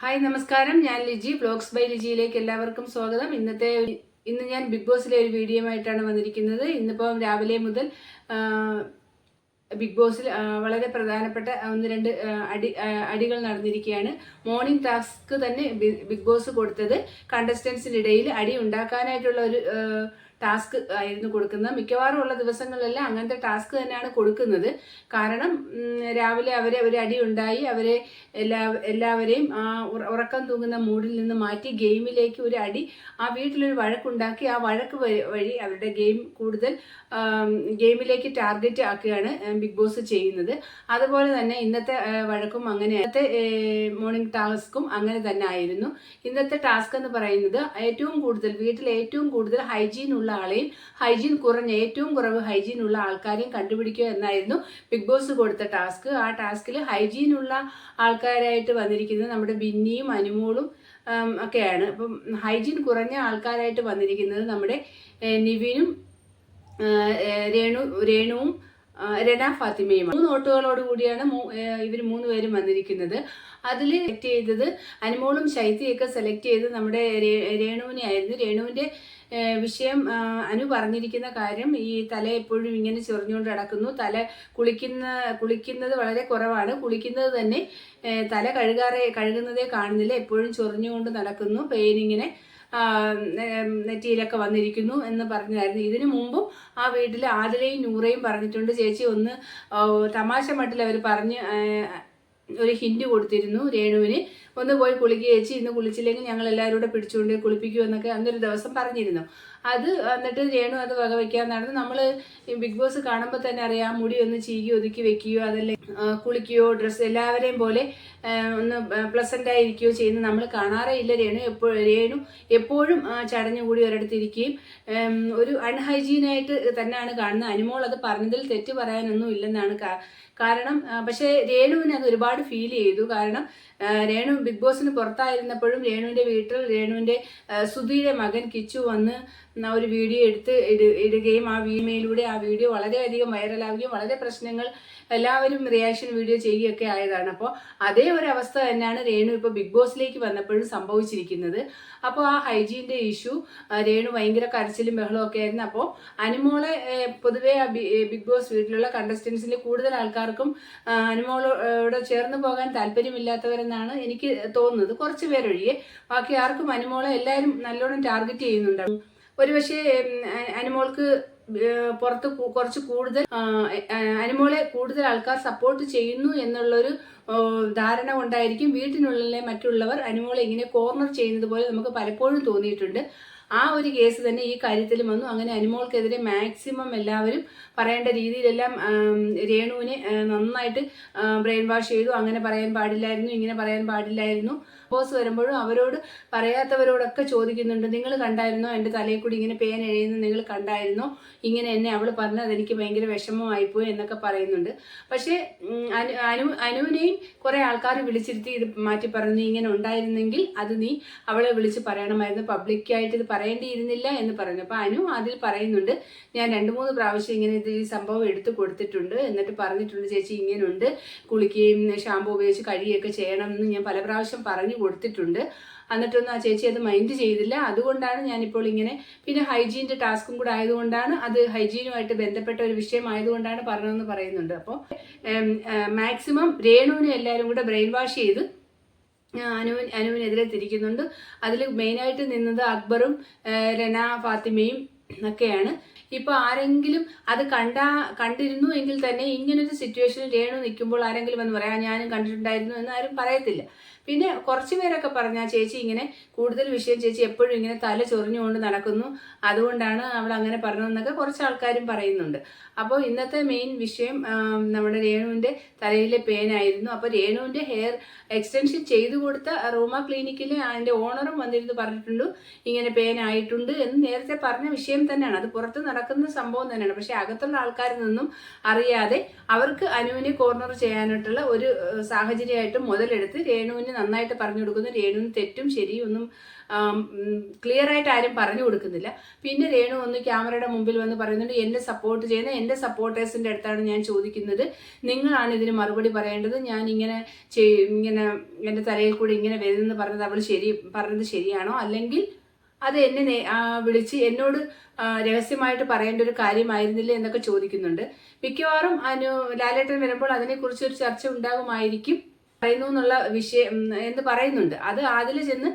Hi നമസ്കാരം. ഞാൻ Liji blogs by ലിജിയിലേക്ക് എല്ലാവർക്കും സ്വാഗതം. ഇന്നത്തെ ഇന്ന് ഞാൻ ബിഗ് ബോസിലെ ഒരു വീഡിയോ ആയിട്ടാണ് വന്നിരിക്കുന്നത്. ഇന്നിപ്പോൾ രാവിലെ മുതൽ ബിഗ് ബോസിൽ വളരെ പ്രധാനപ്പെട്ട ഒന്ന് രണ്ട് അടി അടികൾ നടന്നിരിക്കുകയാണ്. മോർണിംഗ് ടാസ്ക് തന്നെ ബിഗ് ബോസ് കൊടുത്തത്. കണ്ടസ്റ്റൻസിനിടയിൽ അടി ഉണ്ടാക്കാനായിട്ടുള്ള ഒരു ടാസ്ക് ആയിരുന്നു കൊടുക്കുന്നത്. മിക്കവാറും ഉള്ള ദിവസങ്ങളിലെല്ലാം അങ്ങനത്തെ ടാസ്ക് തന്നെയാണ് കൊടുക്കുന്നത്. കാരണം രാവിലെ അവരെ ഒരു അടി ഉണ്ടായി അവരെ എല്ലാ എല്ലാവരെയും ആ ഉറക്കം തൂങ്ങുന്ന മൂഡിൽ നിന്ന് മാറ്റി ഗെയിമിലേക്ക് ഒരു അടി ആ വീട്ടിലൊരു വഴക്കുണ്ടാക്കി ആ വഴക്ക് വഴി അവരുടെ ഗെയിം കൂടുതൽ ഗെയിമിലേക്ക് ടാർഗറ്റ് ആക്കുകയാണ് ബിഗ് ബോസ് ചെയ്യുന്നത്. അതുപോലെ തന്നെ ഇന്നത്തെ വഴക്കും അങ്ങനെ ഇന്നത്തെ മോർണിംഗ് ടാസ്കും അങ്ങനെ തന്നെ ആയിരുന്നു. ഇന്നത്തെ ടാസ്ക് എന്ന് പറയുന്നത് ഏറ്റവും കൂടുതൽ വീട്ടിൽ ഏറ്റവും കൂടുതൽ ഹൈജീൻ ഉള്ള ആളെയും ഹൈജീൻ കുറഞ്ഞ ഏറ്റവും കുറവ് ഹൈജീൻ ഉള്ള ആൾക്കാരെയും കണ്ടുപിടിക്കുക എന്നായിരുന്നു ബിഗ് ബോസ് കൊടുത്ത ടാസ്ക് ആ ടാസ്കിൽ ഹൈജീൻ ഉള്ള ആൾക്കാരായിട്ട് വന്നിരിക്കുന്നത് നമ്മുടെ ബിന്നിയും അനുമോളും ഒക്കെയാണ്. അപ്പം ഹൈജീൻ കുറഞ്ഞ ആൾക്കാരായിട്ട് വന്നിരിക്കുന്നത് നമ്മുടെ നിവിനും രേണു രേണുവും രന ഫാത്തിമയും മൂന്ന് നോട്ടുകളോട് കൂടിയാണ് ഇവർ മൂന്ന് പേരും വന്നിരിക്കുന്നത്. അതിൽ സെലക്ട് ചെയ്തത് അനുമോളും ശൈത്യയൊക്കെ സെലക്ട് ചെയ്ത് നമ്മുടെ രേണുവിനെ ആയിരുന്നു. രേണുവിന്റെ വിഷയം അനു പറഞ്ഞിരിക്കുന്ന കാര്യം ഈ തല എപ്പോഴും ഇങ്ങനെ ചൊറിഞ്ഞുകൊണ്ട് നടക്കുന്നു. തല കുളിക്കുന്ന കുളിക്കുന്നത് വളരെ കുറവാണ്. കുളിക്കുന്നത് തന്നെ തല കഴുകാറെ കഴുകുന്നതേ കാണുന്നില്ല. എപ്പോഴും ചൊറിഞ്ഞുകൊണ്ട് നടക്കുന്നു. പെയിനിങ്ങനെ ആ, നെ- നെറ്റിയിലൊക്കെ വന്നിരിക്കുന്നു എന്ന് പറഞ്ഞായിരുന്നു. ഇതിനു മുമ്പും ആ വീട്ടിൽ ആതിലയും നൂറയും പറഞ്ഞിട്ടുണ്ട് ചേച്ചി ഒന്ന് തമാശ മട്ടിൽ അവർ പറഞ്ഞ് ഒരു ഹിൻഡ് കൊടുത്തിരുന്നു രേണുവിന്. ഒന്ന് പോയി കുളിക്കുക ചേച്ചി ഇന്ന് കുളിച്ചില്ലെങ്കിൽ ഞങ്ങൾ എല്ലാവരും കൂടെ പിടിച്ചുകൊണ്ട് കുളിപ്പിക്കൂ എന്നൊക്കെ അന്നൊരു ദിവസം പറഞ്ഞിരുന്നു. അത് എന്നിട്ട് രേണു അത് വകവയ്ക്കാൻ നടന്നു. നമ്മൾ ബിഗ് ബോസ് കാണുമ്പോൾ തന്നെ അറിയാം മുടി ഒന്ന് ചീകി ഒതുക്കി വെക്കുകയോ അതല്ലേ കുളിക്കുകയോ ഡ്രസ്സ് എല്ലാവരെയും പോലെ ഒന്ന് പ്ലസന്റ് ആയിരിക്കുകയോ ചെയ്യുന്നത് നമ്മൾ കാണാറേ ഇല്ല. രേണു എപ്പോഴും രേണു എപ്പോഴും ചടഞ്ഞു കൂടി ഒരിടത്തിരിക്കുകയും ഒരു അൺഹൈജീനായിട്ട് തന്നെയാണ് കാണുന്നത്. അനുമോൾ അത് പറഞ്ഞതിൽ തെറ്റ് പറയാനൊന്നും ഇല്ലെന്നാണ് കാരണം പക്ഷേ രേണുവിന് അത് ഒരുപാട് ഫീൽ ചെയ്തു. കാരണം രേണു ബിഗ് ബോസിന് പുറത്തായിരുന്നപ്പോഴും രേണുവിന്റെ വീട്ടിൽ രേണുവിന്റെ സുധീരെ മകൻ കിച്ചു വന്ന് ഒരു വീഡിയോ എടുത്ത് ഇട- ഇടുകയും ആ വീമയിലൂടെ ആ വീഡിയോ വളരെയധികം വൈറലാവുകയും വളരെ പ്രശ്നങ്ങൾ എല്ലാവരും റിയാക്ഷൻ വീഡിയോ ചെയ്യുകയൊക്കെ ആയതാണ്. അപ്പോൾ അതേ ഒരു അവസ്ഥ തന്നെയാണ് രേണു ഇപ്പോൾ ബിഗ് ബോസിലേക്ക് വന്നപ്പോഴും സംഭവിച്ചിരിക്കുന്നത്. അപ്പോൾ ആ ഹൈജീന്റെ ഇഷ്യൂ രേണു ഭയങ്കര കരച്ചിലും ബഹളവും ഒക്കെ ആയിരുന്നു. അപ്പോൾ അനുമോളെ പൊതുവെ ആ ബിഗ് ബോസ് വീട്ടിലുള്ള കണ്ടസ്റ്റൻസിൽ കൂടുതൽ ആൾക്കാർക്കും അനുമോളോട് ചേർന്ന് പോകാൻ താല്പര്യമില്ലാത്തവരെന്നാണ് എനിക്ക് തോന്നുന്നത്. കുറച്ച് പേരൊഴികെ. ബാക്കി ആർക്കും അനുമോളെ എല്ലാവരും നല്ലോണം ടാർഗറ്റ് ചെയ്യുന്നുണ്ട്. ഒരുപക്ഷെ അനിമോൾക്ക് പുറത്ത് കുറച്ച് കൂടുതൽ അനിമോളെ കൂടുതൽ ആൾക്കാർ സപ്പോർട്ട് ചെയ്യുന്നു എന്നുള്ളൊരു ധാരണ കൊണ്ടായിരിക്കും വീട്ടിനുള്ളിലെ മറ്റുള്ളവർ അനിമോളെ ഇങ്ങനെ കോർണർ ചെയ്യുന്നത് പോലെ നമുക്ക് പലപ്പോഴും തോന്നിയിട്ടുണ്ട്. ആ ഒരു കേസ് തന്നെ ഈ കാര്യത്തിലും വന്നു. അങ്ങനെ അനുമോൾക്കെതിരെ മാക്സിമം എല്ലാവരും പറയേണ്ട രീതിയിലെല്ലാം രേണുവിനെ നന്നായിട്ട് ബ്രെയിൻ വാഷ് ചെയ്തു. അങ്ങനെ പറയാൻ പാടില്ലായിരുന്നു ഇങ്ങനെ പറയാൻ പാടില്ലായിരുന്നു. ബോസ് വരുമ്പോഴും അവരോട് പറയാത്തവരോടൊക്കെ ചോദിക്കുന്നുണ്ട് നിങ്ങൾ കണ്ടായിരുന്നോ? എന്റെ തലയിൽ കൂടി ഇങ്ങനെ പേൻ എഴുതുന്നത് നിങ്ങൾ കണ്ടായിരുന്നോ? ഇങ്ങനെ എന്നെ അവൾ പറഞ്ഞത് എനിക്ക് ഭയങ്കര വിഷമമായിപ്പോയി എന്നൊക്കെ പറയുന്നുണ്ട്. പക്ഷേ അനു അനു അനുവിനെയും കുറേ ആൾക്കാർ വിളിച്ചിരുത്തി ഇത് മാറ്റി പറഞ്ഞു ഇങ്ങനെ ഉണ്ടായിരുന്നെങ്കിൽ അത് നീ അവളെ വിളിച്ച് പറയണമായിരുന്നു പബ്ലിക്കായിട്ട് ഇത് പറയേണ്ടിയിരുന്നില്ല എന്ന് പറഞ്ഞു. അപ്പോൾ അനു അതിൽ പറയുന്നുണ്ട് ഞാൻ രണ്ട് മൂന്ന് പ്രാവശ്യം ഇങ്ങനെ ഇത് ഈ സംഭവം എടുത്തു കൊടുത്തിട്ടുണ്ട് എന്നിട്ട് പറഞ്ഞിട്ടുണ്ട് ചേച്ചി ഇങ്ങനെയുണ്ട് കുളിക്കുകയും ഷാമ്പു ഉപയോഗിച്ച് കഴിയുകയൊക്കെ ചെയ്യണം എന്ന് ഞാൻ പല പ്രാവശ്യം പറഞ്ഞു. കൊടുത്തിട്ടുണ്ട്. എന്നിട്ടൊന്നും ആ ചേച്ചി അത് മൈൻഡ് ചെയ്തില്ല. അതുകൊണ്ടാണ് ഞാനിപ്പോൾ ഇങ്ങനെ പിന്നെ ഹൈജീന്റെ ടാസ്കും കൂടെ ആയതുകൊണ്ടാണ് അത് ഹൈജീനുമായിട്ട് ബന്ധപ്പെട്ട ഒരു വിഷയമായതുകൊണ്ടാണ് പറഞ്ഞതെന്ന് പറയുന്നുണ്ട്. അപ്പോൾ മാക്സിമം രേണുവിനെ എല്ലാവരും കൂടെ ബ്രെയിൻ വാഷ് ചെയ്ത് അനുവിൻ അനുവിനെതിരെ തിരിക്കുന്നുണ്ട്. അതിൽ മെയിനായിട്ട് നിന്നത് അക്ബറും രന ഫാത്തിമയും ഒക്കെയാണ്. ഇപ്പോൾ ആരെങ്കിലും അത് കണ്ടാ കണ്ടിരുന്നു എങ്കിൽ തന്നെ ഇങ്ങനൊരു സിറ്റുവേഷനിൽ രേണു നിൽക്കുമ്പോൾ ആരെങ്കിലും എന്ന് പറയാം ഞാനും കണ്ടിട്ടുണ്ടായിരുന്നു എന്ന് ആരും പറയത്തില്ല. പിന്നെ കുറച്ച് പേരൊക്കെ പറഞ്ഞ ചേച്ചി ഇങ്ങനെ കൂടുതൽ വിഷയം ചേച്ചി എപ്പോഴും ഇങ്ങനെ തല ചൊറിഞ്ഞുകൊണ്ട് നടക്കുന്നു. അതുകൊണ്ടാണ് അവൾ അങ്ങനെ പറഞ്ഞതെന്നൊക്കെ കുറച്ച് ആൾക്കാരും പറയുന്നുണ്ട്. അപ്പോൾ ഇന്നത്തെ മെയിൻ വിഷയം നമ്മുടെ രേണുവിന്റെ തലയിലെ പേനായിരുന്നു അപ്പോൾ രേണുവിന്റെ ഹെയർ എക്സ്റ്റൻഷൻ ചെയ്തു കൊടുത്ത റൂമ ക്ലിനിക്കിലെ അതിന്റെ ഓണറും വന്നിരുന്ന് പറഞ്ഞിട്ടുണ്ട് ഇങ്ങനെ പേനായിട്ടുണ്ട് എന്ന് നേരത്തെ പറഞ്ഞ വിഷയം തന്നെയാണ്. അത് പുറത്ത് നടക്കുന്ന സംഭവം തന്നെയാണ്. പക്ഷെ അകത്തുള്ള ആൾക്കാരിൽ നിന്നും അറിയാതെ അവർക്ക് അനുവിനെ കോർണർ ചെയ്യാനായിട്ടുള്ള ഒരു സാഹചര്യമായിട്ട് മുതലെടുത്ത് രേണുവിന് നന്നായിട്ട് പറഞ്ഞു കൊടുക്കുന്നു. രേണുവിന് തെറ്റും ശരിയും ഒന്നും ക്ലിയർ ആയിട്ട് ആരും പറഞ്ഞു കൊടുക്കുന്നില്ല. പിന്നെ രേണു ഒന്ന് ക്യാമറയുടെ മുമ്പിൽ വന്ന് പറയുന്നുണ്ട് എന്നെ സപ്പോർട്ട് ചെയ്യുന്ന എന്റെ സപ്പോർട്ടേഴ്സിന്റെ അടുത്താണ് ഞാൻ ചോദിക്കുന്നത്. നിങ്ങളാണ് ഇതിന് മറുപടി പറയേണ്ടത്. ഞാൻ ഇങ്ങനെ ഇങ്ങനെ എന്റെ തലയിൽ കൂടി ഇങ്ങനെ വരുന്നെന്ന് പറഞ്ഞത് അവൾ ശരി പറഞ്ഞത് ശരിയാണോ? അല്ലെങ്കിൽ അത് എന്നെ വിളിച്ച് എന്നോട് രഹസ്യമായിട്ട് പറയേണ്ട ഒരു കാര്യമായിരുന്നില്ല എന്നൊക്കെ ചോദിക്കുന്നുണ്ട്. മിക്കവാറും അനു ലാലേട്ടൻ വരുമ്പോൾ അതിനെക്കുറിച്ച് ഒരു ചർച്ച ഉണ്ടാകുമായിരിക്കും പറയുന്നു എന്നുള്ള വിഷയം എന്ന് പറയുന്നുണ്ട്. അത് അതിൽ ചെന്ന്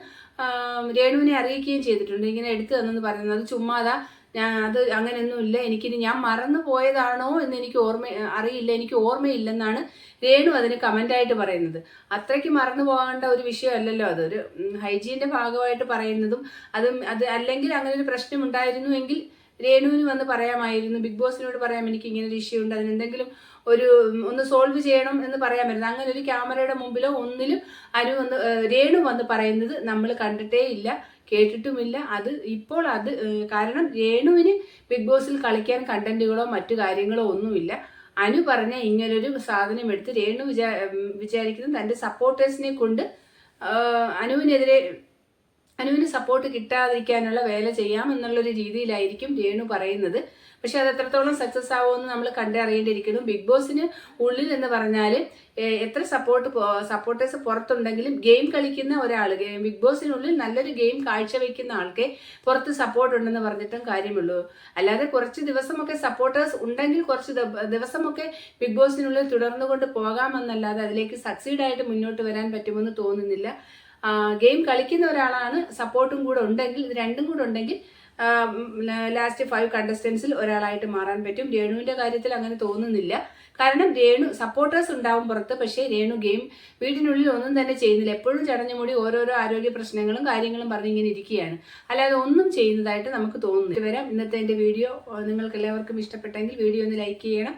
രേണുവിനെ അറിയിക്കുകയും ചെയ്തിട്ടുണ്ട്. ഇങ്ങനെ എടുത്തു തന്നെന്ന് പറയുന്നത് അത് ചുമ്മാതാ ഞാൻ അത് അങ്ങനെയൊന്നുമില്ല. എനിക്കിനി ഞാൻ മറന്നു പോയതാണോ എന്ന് എനിക്ക് ഓർമ്മ അറിയില്ല. എനിക്ക് ഓർമ്മയില്ലെന്നാണ് രേണു അതിന് കമന്റായിട്ട് പറയുന്നത്. അത്രയ്ക്ക് മറന്നു പോകേണ്ട ഒരു വിഷയമല്ലല്ലോ അതൊരു ഹൈജീന്റെ ഭാഗമായിട്ട് പറയുന്നതും അതും അത് അല്ലെങ്കിൽ അങ്ങനെ ഒരു പ്രശ്നം ഉണ്ടായിരുന്നുവെങ്കിൽ രേണുവിന് വന്ന് പറയാമായിരുന്നു. ബിഗ് ബോസിനോട് പറയാം എനിക്ക് ഇങ്ങനെ ഒരു ഇഷ്യൂ ഉണ്ട്. അതിനെന്തെങ്കിലും ഒരു ഒന്ന് സോൾവ് ചെയ്യണം എന്ന് പറയാമായിരുന്നു. അങ്ങനെ ഒരു ക്യാമറയുടെ മുമ്പിലോ ഒന്നിലും അനു വന്ന് രേണു വന്ന് പറയുന്നത് നമ്മൾ കണ്ടിട്ടേ ഇല്ല കേട്ടിട്ടുമില്ല. അത് ഇപ്പോൾ അത് കാരണം രേണുവിന് ബിഗ് ബോസിൽ കളിക്കാൻ കണ്ടന്റുകളോ മറ്റു കാര്യങ്ങളോ ഒന്നുമില്ല. അനു പറഞ്ഞ ഇങ്ങനൊരു സാധനം എടുത്ത് രേണു വിചാ വിചാരിക്കുന്നത് തന്റെ സപ്പോർട്ടേഴ്സിനെ കൊണ്ട് അനുവിനെതിരെ അനുവിന് സപ്പോർട്ട് കിട്ടാതിരിക്കാനുള്ള വേല ചെയ്യാം എന്നുള്ളൊരു രീതിയിലായിരിക്കും രേണു പറയുന്നത്. പക്ഷെ അത് എത്രത്തോളം സക്സസ് ആവുമെന്ന് നമ്മൾ കണ്ടറിയേണ്ടിയിരിക്കുന്നു ബിഗ് ബോസിന് ഉള്ളിൽ എന്ന് പറഞ്ഞാൽ എത്ര സപ്പോർട്ട് സപ്പോർട്ടേഴ്സ് പുറത്തുണ്ടെങ്കിലും ഗെയിം കളിക്കുന്ന ഒരാൾ ബിഗ് ബോസിനുള്ളിൽ നല്ലൊരു ഗെയിം കാഴ്ചവെക്കുന്ന ആൾക്കെ പുറത്ത് സപ്പോർട്ട് ഉണ്ടെന്ന് പറഞ്ഞിട്ടും കാര്യമുള്ളൂ. അല്ലാതെ കുറച്ച് ദിവസമൊക്കെ സപ്പോർട്ടേഴ്സ് ഉണ്ടെങ്കിൽ കുറച്ച് ദിവ- ദിവസമൊക്കെ ബിഗ് ബോസിനുള്ളിൽ തുടർന്നുകൊണ്ട് പോകാമെന്നല്ലാതെ അതിലേക്ക് സക്സീഡ് ആയിട്ട് മുന്നോട്ട് വരാൻ പറ്റുമെന്ന് തോന്നുന്നില്ല. ഗെയിം കളിക്കുന്ന ഒരാളാണ് സപ്പോർട്ടും കൂടെ ഉണ്ടെങ്കിൽ രണ്ടും കൂടെ ഉണ്ടെങ്കിൽ ലാസ്റ്റ് ഫൈവ് കണ്ടസ്റ്റൻസിൽ ഒരാളായിട്ട് മാറാൻ പറ്റും. രേണുവിന്റെ കാര്യത്തിൽ അങ്ങനെ തോന്നുന്നില്ല. കാരണം രേണു സപ്പോർട്ടേഴ്സ് ഉണ്ടാവും പുറത്ത് പക്ഷേ രേണു ഗെയിം വീടിനുള്ളിൽ ഒന്നും തന്നെ ചെയ്യുന്നില്ല. എപ്പോഴും ചടഞ്ഞു മൂടി ഓരോരോ ആരോഗ്യ പ്രശ്നങ്ങളും കാര്യങ്ങളും പറഞ്ഞിങ്ങനെ ഇരിക്കുകയാണ്. അല്ലാതെ ഒന്നും ചെയ്യുന്നതായിട്ട് നമുക്ക് തോന്നുന്നു വരാം ഇന്നത്തെ എന്റെ വീഡിയോ നിങ്ങൾക്ക് എല്ലാവർക്കും ഇഷ്ടപ്പെട്ടെങ്കിൽ വീഡിയോ ഒന്ന് ലൈക്ക് ചെയ്യണം.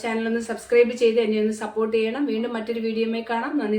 ചാനൽ ഒന്ന് സബ്സ്ക്രൈബ് ചെയ്ത് എന്നെ ഒന്ന് സപ്പോർട്ട് ചെയ്യണം. വീണ്ടും മറ്റൊരു വീഡിയോയുമായി കാണാം. നന്ദി